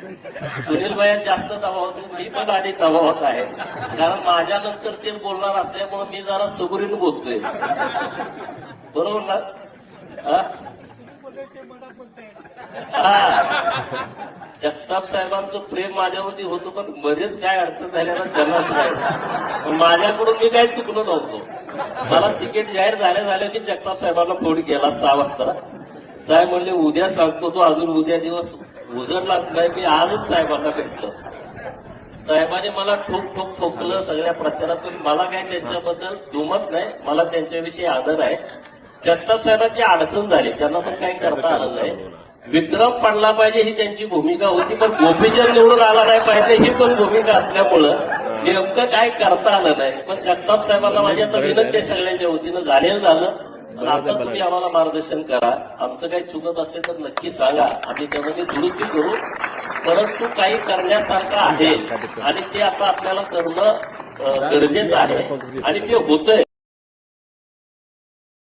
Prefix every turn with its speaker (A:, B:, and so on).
A: सुनील भाई जास्त दबाव मी पण आधी दबावत आहे. कारण माझ्यानंतर ते बोलणार असल्यामुळे मी जरा सुगरीन बोलतोय. बरोबर ना? जगताप साहेबांचं प्रेम माझ्यावरती होतं पण बरेच काय अडचण झाल्याला त्यांनाच नाही. पण माझ्याकडून मी काही चुकलो नव्हतो. मला तिकीट जाहीर झाल्या झाल्या की जगताप साहेबांना फोन केला सहा वाजता. साहेब म्हणले उद्या सांगतो तो अजून उद्या दिवस उजडलाच नाही मी आजच साहेबांना भेटलो. साहेबांनी मला ठोक ठोक ठोकलं सगळ्या प्रचारातून. मला काय त्यांच्याबद्दल दुमत नाही मला त्यांच्याविषयी आदर आहे. जगताप साहेबांची अडचण झाली त्यांना पण काही करता आलं नाही. विक्रम पडला पाहिजे ही त्यांची भूमिका होती पण गोपीचंद निवडून आला नाही पाहिजे ही पण भूमिका असल्यामुळं नेमकं काय करता आलं नाही. पण जगताप साहेबांना माझी आता विनंती सगळ्यांच्या वतीनं झालेलं झालं. आता तुम्ही आम्हाला मार्गदर्शन करा. आमचं काही चुकत असेल तर नक्की सांगा. आम्ही त्यामध्ये दुरुस्ती करू. परंतु काही करण्यासारखं आहे. आणि ते आता आपल्याला करणं गरजेचं आहे. आणि ते होतंय.